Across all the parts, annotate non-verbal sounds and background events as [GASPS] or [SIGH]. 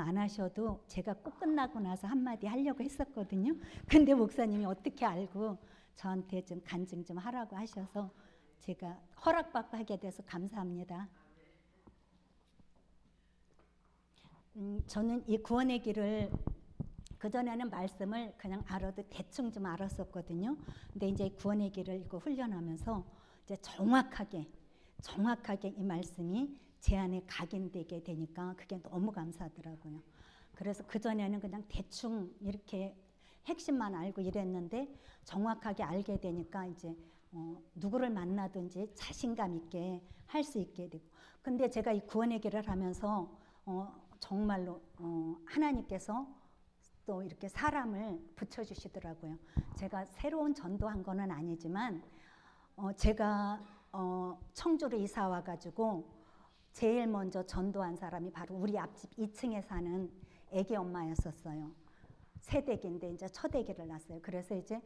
안 하셔도 제가 꼭 끝나고 나서 한마디 하려고 했었거든요. 근데 목사님이 어떻게 알고 저한테 좀 간증 좀 하라고 하셔서 제가 허락받고 하게 돼서 감사합니다. 음, 저는 이 구원의 길을 그전에는 말씀을 그냥 알아도 대충 좀 알았었거든요. 근데 이제 구원의 길을 이거 훈련하면서 이제 정확하게 정확하게 이 말씀이 제 안에 각인되게 되니까 그게 너무 감사하더라고요. 그래서 그전에는 그냥 대충 이렇게 핵심만 알고 이랬는데 정확하게 알게 되니까 이제 어, 누구를 만나든지 자신감 있게 할 수 있게 되고 근데 제가 이 구원의 길을 하면서 어, 정말로 어, 하나님께서 또 이렇게 사람을 붙여주시더라고요. 제가 새로운 전도한 거는 아니지만 어, 제가 어, 청주로 이사 와가지고 제일 먼저 전도한 사람이 바로 우리 앞집 2층에 사는 애기 엄마였었어요. 새댁인데 이제 첫 애기를 낳았어요. 그래서 이제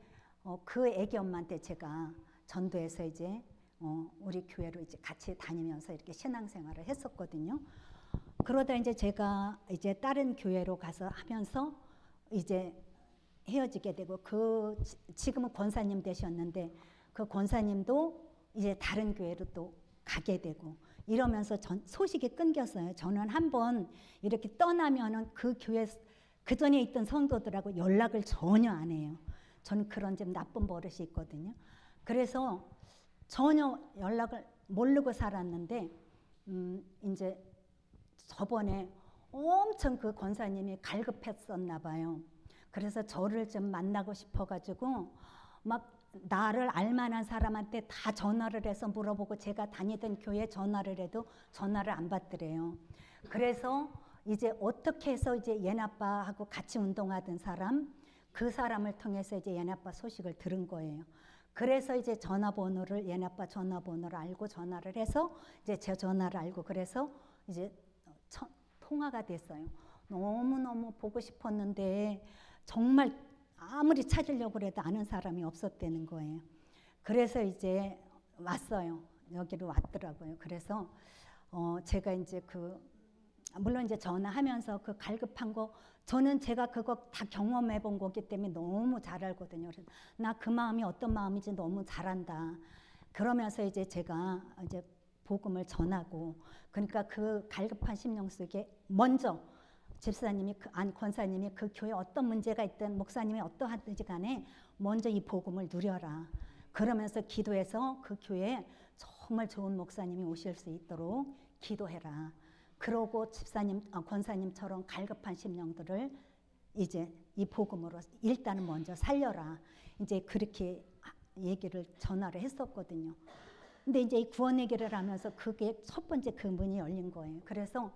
어, 그 애기 엄마한테 제가 전도해서 이제 어, 우리 교회로 이제 같이 다니면서 이렇게 신앙생활을 했었거든요. 그러다 이제 제가 이제 다른 교회로 가서 하면서 이제 헤어지게 되고 그 지- 지금은 권사님 되셨는데 그 권사님도 이제 다른 교회로 또 가게 되고 이러면서 전 소식이 끊겼어요. 저는 한 번 이렇게 떠나면은 그 교회 그 전에 있던 성도들하고 연락을 전혀 안 해요. 저는 그런 좀 나쁜 버릇이 있거든요. 그래서 전혀 연락을 모르고 살았는데 음 이제 저번에 엄청 그 권사님이 갈급했었나 봐요. 그래서 저를 좀 만나고 싶어가지고 막 나를 알만한 사람한테 다 전화를 해서 물어보고 제가 다니던 교회 전화를 해도 전화를 안 받더래요. 그래서 이제 어떻게 해서 이제 예나빠하고 같이 운동하던 사람 그 사람을 통해서 이제 예나빠 소식을 들은 거예요. 그래서 이제 전화번호를 예나빠 전화번호를 알고 전화를 해서 이제 제 전화를 알고 그래서 이제 첫 통화가 됐어요. 너무 너무 보고 싶었는데 정말 아무리 찾으려고 해도 아는 사람이 없었다는 거예요. 그래서 이제 왔어요. 여기로 왔더라고요. 그래서 어 제가 이제 그 물론 이제 전화하면서 그 갈급한 거 저는 제가 그거 다 경험해 본 거기 때문에 너무 잘 알거든요. 그래서 나 그 마음이 어떤 마음인지 너무 잘한다. 그러면서 이제 제가 이제 복음을 전하고 그러니까 그 갈급한 심령 속에 먼저 집사님이 그, 안 권사님이 그 교회 어떤 문제가 있든 목사님이 어떠하든지 간에 먼저 이 복음을 누려라. 그러면서 기도해서 그 교회에 정말 좋은 목사님이 오실 수 있도록 기도해라. 그러고 집사님, 아, 권사님처럼 갈급한 심령들을 이제 이 복음으로 일단은 먼저 살려라. 이제 그렇게 얘기를 전화를 했었거든요. 근데 이제 이 구원 얘기를 하면서 그게 첫 번째 그 문이 열린 거예요. 그래서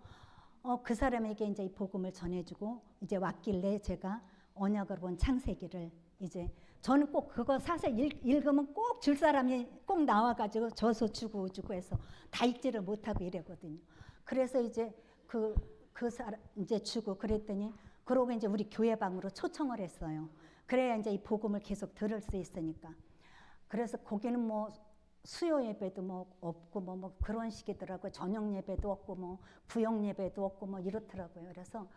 어, 그 사람에게 이제 이 복음을 전해주고 이제 왔길래 제가 언약을 본 창세기를 이제 저는 꼭 그거 사실 읽, 읽으면 꼭 줄 사람이 꼭 나와가지고 저서 주고 주고 해서 다 읽지를 못하고 이래거든요. 그래서 이제 그, 그 사람 이제 주고 그랬더니 그러고 이제 우리 교회 방으로 초청을 했어요. 그래야 이제 이 복음을 계속 들을 수 있으니까. 그래서 거기는 뭐 수요 예배도 뭐 없고 뭐, 뭐 그런 식이더라고요. 저녁 예배도 없고 뭐 구역 예배도 없고 뭐 이렇더라고요. 그래서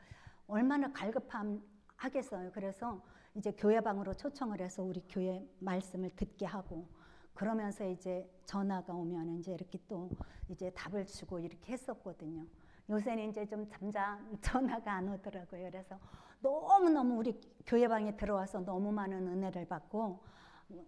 얼마나 갈급함 하겠어요. 그래서 이제 교회 방으로 초청을 해서 우리 교회 말씀을 듣게 하고 그러면서 이제 전화가 오면 이제 이렇게 또 이제 답을 주고 이렇게 했었거든요. 요새는 이제 좀 잠잠 [LAUGHS] 전화가 안 오더라고요. 그래서 너무너무 우리 교회 방에 들어와서 너무 많은 은혜를 받고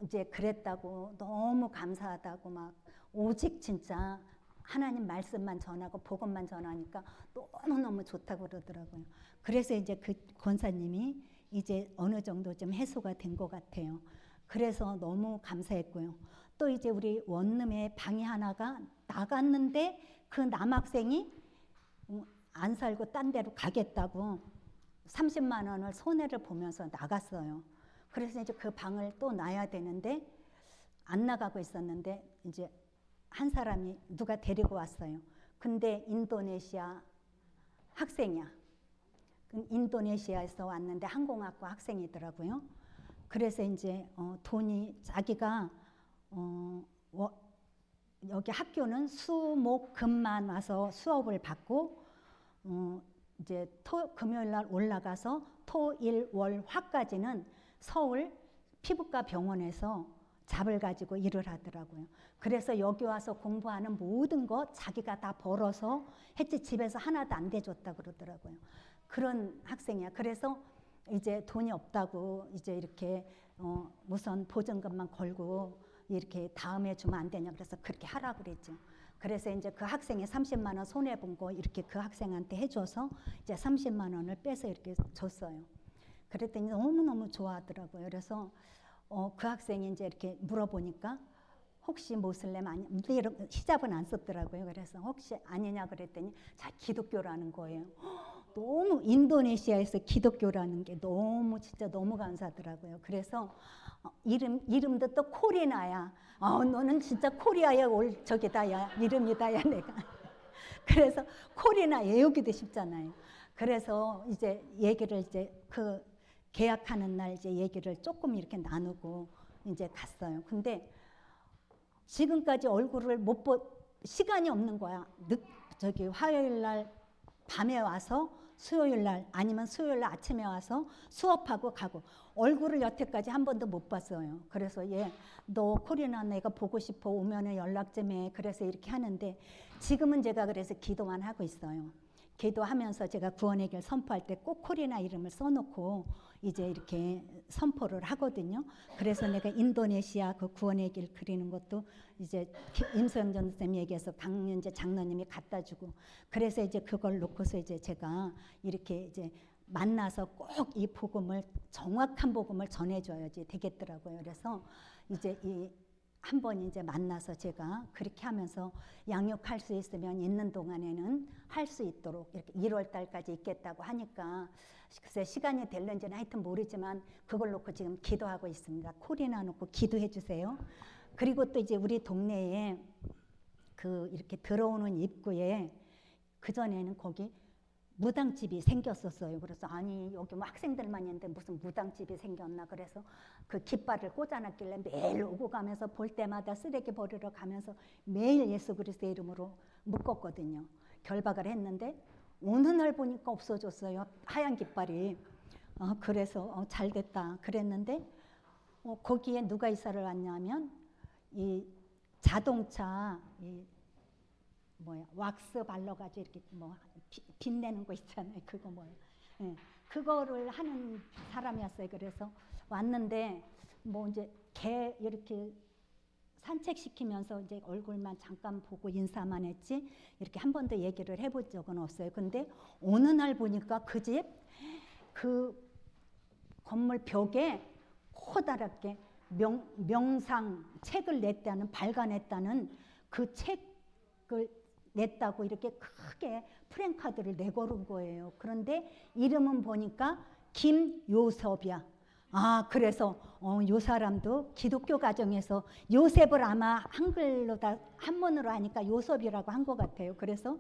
이제 그랬다고 너무 감사하다고 막 오직 진짜 하나님 말씀만 전하고 복음만 전하니까 너무너무 좋다고 그러더라고요. 그래서 이제 그 권사님이 이제 어느 정도 좀 해소가 된 것 같아요. 그래서 너무 감사했고요. 또 이제 우리 원룸에 방이 하나가 나갔는데 그 남학생이 음, 안 살고 딴 데로 가겠다고 30만 원을 손해를 보면서 나갔어요. 그래서 이제 그 방을 또 놔야 되는데 안 나가고 있었는데 이제 한 사람이 누가 데리고 왔어요. 근데 인도네시아 학생이야. 그 인도네시아에서 왔는데 항공학과 학생이더라고요. 그래서 이제 어, 돈이 자기가 어, 워, 여기 학교는 수목금만 와서 수업을 받고 어, 이제 토 금요일 날 올라가서 토일 월 화까지는 서울 피부과 병원에서 잡을 가지고 일을 하더라고요. 그래서 여기 와서 공부하는 모든 거 자기가 다 벌어서 했지 집에서 하나도 안 대줬다 그러더라고요. 그런 학생이야. 그래서 이제 돈이 없다고 이제 이렇게 어 우선 보증금만 걸고 이렇게 다음에 주면 안 되냐 그래서 그렇게 하라 그랬죠. 그래서 이제 그 학생이 30만 원 손해 본 거 이렇게 그 학생한테 해줘서 이제 30만 원을 빼서 이렇게 줬어요. 그랬더니 너무 너무 좋아하더라고요. 그래서 어, 그 학생이 이제 이렇게 물어보니까 혹시 모슬렘 아니 이런 히잡은 안 썼더라고요. 그래서 혹시 아니냐 그랬더니 자 기독교라는 거예요. [GASPS] 너무 인도네시아에서 기독교라는 게 너무 진짜 너무 감사하더라고요. 그래서 어, 이름 이름도 또 코리나야. 어, 너는 진짜 코리아의 올 저기다야 이름이다야 내가. [LAUGHS] 그래서 코리나 외우기도 쉽잖아요. 그래서 이제 얘기를 이제 그 계약하는 날 이제 얘기를 조금 이렇게 나누고 이제 갔어요. 근데 지금까지 얼굴을 못 보, 시간이 없는 거야. 늦, 저기 화요일 날 밤에 와서 수요일 날 아니면 수요일 날 아침에 와서 수업하고 가고 얼굴을 여태까지 한 번도 못 봤어요. 그래서 얘 너 코리나 내가 보고 싶어 오면은 연락 좀 해. 그래서 이렇게 하는데 지금은 제가 그래서 기도만 하고 있어요. 기도하면서 제가 구원의 길 선포할 때 꼭 코리나 이름을 써놓고 이제 이렇게 선포를 하거든요. 그래서 내가 인도네시아 그 구원의 길 그리는 것도 이제 임소영 전도쌤 얘기해서 강윤재 장로님이 갖다 주고 그래서 이제 그걸 놓고서 이제 제가 이렇게 이제 만나서 꼭 이 복음을 정확한 복음을 전해줘야지 되겠더라고요. 그래서 이제 이 한번 이제 만나서 제가 그렇게 하면서 양육할 수 있으면 있는 동안에는 할 수 있도록 이렇게 1월 달까지 있겠다고 하니까 글쎄 시간이 될는지는 하여튼 모르지만 그걸 놓고 지금 기도하고 있습니다. 콜이나 놓고 기도해 주세요. 그리고 또 이제 우리 동네에 그 이렇게 들어오는 입구에 그 전에는 거기 무당집이 생겼었어요. 그래서 아니 여기 뭐 학생들만 있는데 무슨 무당집이 생겼나 그래서 그 깃발을 꽂아놨길래 매일 오고 가면서 볼 때마다 쓰레기 버리러 가면서 매일 예수 그리스도의 이름으로 묶었거든요. 결박을 했는데 어느 날 보니까 없어졌어요. 하얀 깃발이. 어, 그래서 어, 잘 됐다 그랬는데 어, 거기에 누가 이사를 왔냐면 이 자동차 이 뭐야 왁스 발라가지고 이렇게 뭐 비, 빛내는 거 있잖아요. 그거 뭐야? 예, 그거를 하는 사람이었어요. 그래서 왔는데 뭐 이제 개 이렇게 산책시키면서 이제 얼굴만 잠깐 보고 인사만 했지 이렇게 한 번도 얘기를 해본 적은 없어요. 근데 어느 날 보니까 그 집 그 건물 벽에 커다랗게 명, 명상 책을 냈다는 발간했다는 그 책을 냈다고 이렇게 크게 프랭카드를 내걸은 거예요. 그런데 이름은 보니까 김요섭이야. 아, 그래서 어, 요 사람도 기독교 가정에서 요셉을 아마 한글로 다 한문으로 하니까 요섭이라고 한 것 같아요. 그래서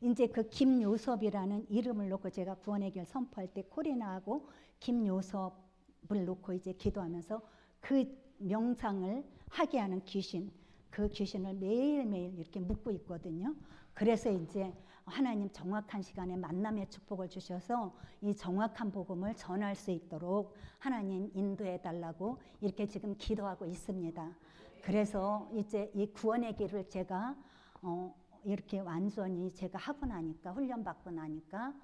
이제 그 김요섭이라는 이름을 놓고 제가 구원의 길 선포할 때 코리나하고 김요섭을 놓고 이제 기도하면서 그 명상을 하게 하는 귀신, 그 귀신을 매일매일 이렇게 묻고 있거든요. 그래서 이제 하나님 정확한 시간에 만남의 축복을 주셔서 이 정확한 복음을 전할 수 있도록 하나님 인도해 달라고 이렇게 지금 기도하고 있습니다. 그래서 이제 이 구원의 길을 제가 어 이렇게 완전히 제가 하고 나니까 훈련 받고 나니까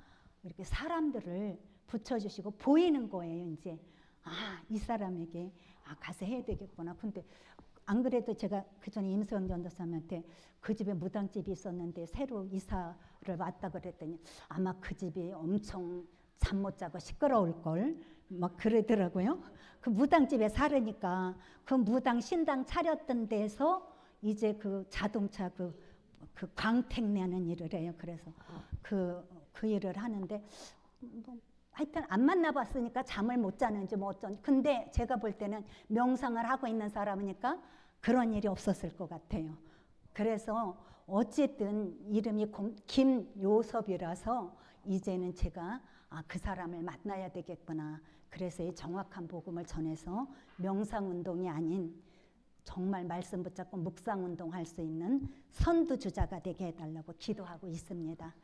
이렇게 사람들을 붙여주시고 보이는 거예요. 이제 아 이 사람에게 아 가서 해야 되겠구나. 근데 안 그래도 제가 그 전에 임수영 전도사님한테 그 집에 무당집이 있었는데 새로 이사를 왔다 그랬더니 아마 그 집이 엄청 잠 못 자고 시끄러울 걸 막 그러더라고요. 그 무당집에 살으니까 그 무당 신당 차렸던 데서 이제 그 자동차 그, 그 광택 내는 일을 해요. 그래서 그, 그 일을 하는데 뭐 하여튼 안 만나봤으니까 잠을 못 자는지 뭐 어쩐. 근데 제가 볼 때는 명상을 하고 있는 사람이니까 그런 일이 없었을 것 같아요. 그래서 어쨌든 이름이 김요섭이라서 이제는 제가 아, 그 사람을 만나야 되겠구나. 그래서 이 정확한 복음을 전해서 명상 운동이 아닌 정말 말씀 붙잡고 묵상 운동할 수 있는 선두 주자가 되게 해달라고 기도하고 있습니다.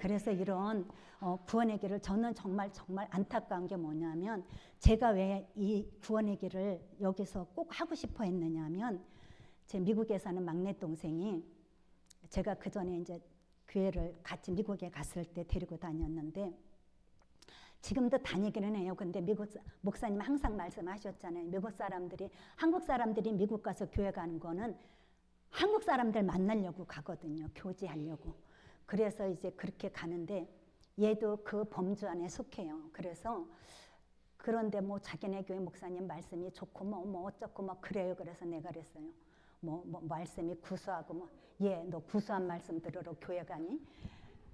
그래서 이런 어, 구원의 길을 저는 정말 정말 안타까운 게 뭐냐면 제가 왜 이 구원의 길을 여기서 꼭 하고 싶어 했느냐면 제 미국에 사는 막내 동생이 제가 그 전에 이제 교회를 같이 미국에 갔을 때 데리고 다녔는데 지금도 다니기는 해요. 근데 미국 사- 목사님 항상 말씀하셨잖아요. 미국 사람들이 한국 사람들이 미국 가서 교회 가는 거는 한국 사람들 만나려고 가거든요. 교제하려고. 그래서 이제 그렇게 가는데 얘도 그 범주 안에 속해요. 그래서 그런데 뭐 자기네 교회 목사님 말씀이 좋고 뭐, 뭐 어쩌고 뭐 그래요. 그래서 내가 그랬어요. 뭐, 뭐 말씀이 구수하고 뭐 예, 너 구수한 말씀 들으러 교회 가니?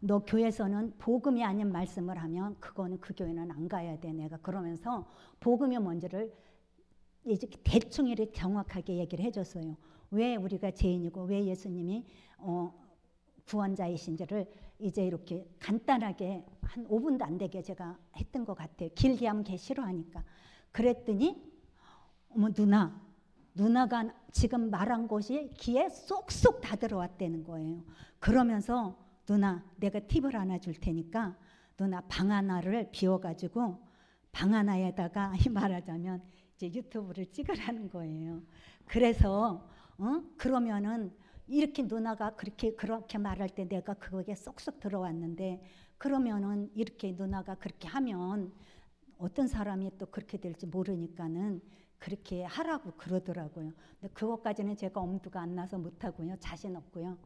너 교회에서는 복음이 아닌 말씀을 하면 그거는 그 교회는 안 가야 돼. 내가 그러면서 복음이 뭔지를 이제 대충 이렇게 정확하게 얘기를 해줬어요. 왜 우리가 죄인이고 왜 예수님이 어, 구원자이신지를 이제 이렇게 간단하게 한 5분도 안 되게 제가 했던 것 같아요. 길게 하면 걔 싫어하니까. 그랬더니 어머 누나 누나가 지금 말한 것이 귀에 쏙쏙 다 들어왔다는 거예요. 그러면서 누나 내가 팁을 하나 줄 테니까 누나 방 하나를 비워가지고 방 하나에다가 [LAUGHS] 이 말하자면 이제 유튜브를 찍으라는 거예요. 그래서 어? 그러면은 이렇게 누나가 그렇게 그렇게 말할 때 내가 그거에 쏙쏙 들어왔는데 그러면은 이렇게 누나가 그렇게 하면 어떤 사람이 또 그렇게 될지 모르니까는 그렇게 하라고 그러더라고요. 근데 그것까지는 제가 엄두가 안 나서 못 하고요. 자신 없고요.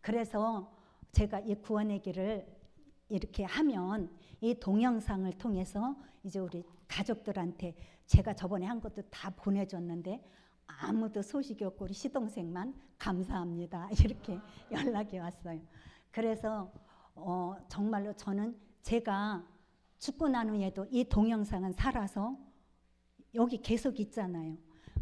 그래서 제가 이 구원의 길을 이렇게 하면 이 동영상을 통해서 이제 우리 가족들한테 제가 저번에 한 것도 다 보내줬는데 아무도 소식이 없고 우리 시동생만 감사합니다 [LAUGHS] 이렇게 연락이 왔어요. 그래서 어, 정말로 저는 제가 죽고 난 후에도 이 동영상은 살아서 여기 계속 있잖아요.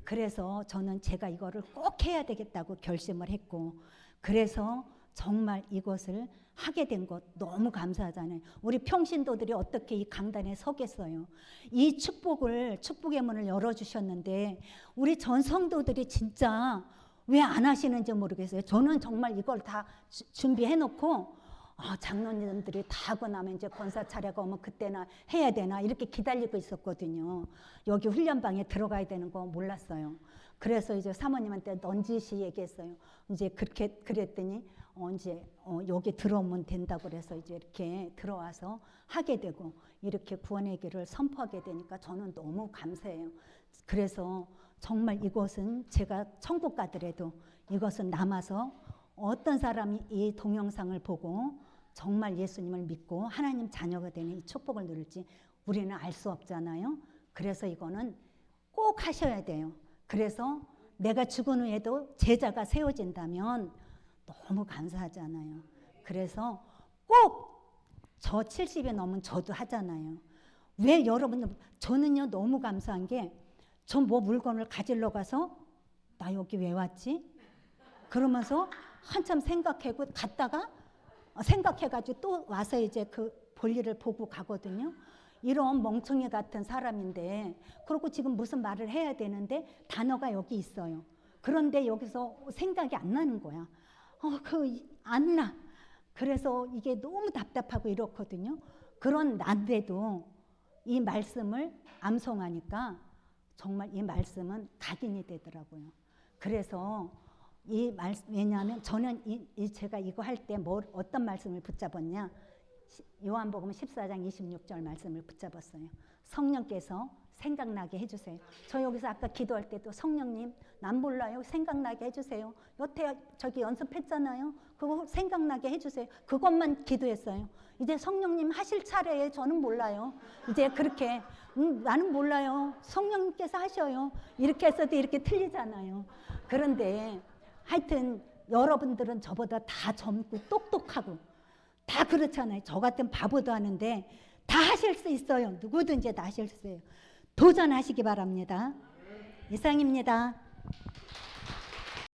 그래서 저는 제가 이거를 꼭 해야 되겠다고 결심을 했고 그래서 정말 이것을 하게 된 것 너무 감사하잖아요. 우리 평신도들이 어떻게 이 강단에 서겠어요. 이 축복을 축복의 문을 열어 주셨는데 우리 전 성도들이 진짜 왜 안 하시는지 모르겠어요. 저는 정말 이걸 다 주- 준비해 놓고 아, 장로님들이 다 하고 나면 이제 권사 차례가 오면 그때나 해야 되나 이렇게 기다리고 있었거든요. 여기 훈련방에 들어가야 되는 거 몰랐어요. 그래서 이제 사모님한테 넌지시 얘기했어요. 이제 그렇게 그랬더니 어, 이제 어, 여기 들어오면 된다고 그래서 이제 이렇게 들어와서 하게 되고 이렇게 구원의 길을 선포하게 되니까 저는 너무 감사해요. 그래서 정말 이것은 제가 천국 가더라도 이것은 남아서 어떤 사람이 이 동영상을 보고 정말 예수님을 믿고 하나님 자녀가 되는 이 축복을 누릴지 우리는 알 수 없잖아요. 그래서 이거는 꼭 하셔야 돼요. 그래서 내가 죽은 후에도 제자가 세워진다면 너무 감사하잖아요. 그래서 꼭 저 70이 넘은 저도 하잖아요. 왜 여러분들 저는요 너무 감사한 게저뭐 물건을 가지러 가서 나 여기 왜 왔지? 그러면서 한참 생각하고 갔다가 어, 생각해가지고 또 와서 이제 그 볼일을 보고 가거든요. 이런 멍청이 같은 사람인데 그리고 지금 무슨 말을 해야 되는데 단어가 여기 있어요. 그런데 여기서 생각이 안 나는 거야. 어, 그 안 나. 그래서 이게 너무 답답하고 이렇거든요. 그런 난데도 이 말씀을 암송하니까 정말 이 말씀은 각인이 되더라고요. 그래서 이 말, 왜냐하면 저는 이, 이 제가 이거 할 때 뭘 어떤 말씀을 붙잡았냐? 시- 요한복음 14장 26절 말씀을 붙잡았어요. 성령께서 생각나게 해주세요. 저 여기서 아까 기도할 때도 성령님 난 몰라요. 생각나게 해주세요. 여태 저기 연습했잖아요. 그거 생각나게 해주세요. 그것만 기도했어요. 이제 성령님 하실 차례에 저는 몰라요. 이제 그렇게 음, 나는 몰라요. 성령님께서 하셔요. 이렇게 했어도 이렇게 틀리잖아요. 그런데 하여튼 여러분들은 저보다 다 젊고 똑똑하고 다 그렇잖아요. 저 같은 바보도 하는데 다 하실 수 있어요. 누구든지 다 하실 수 있어요. 도전하시기 바랍니다. 이상입니다.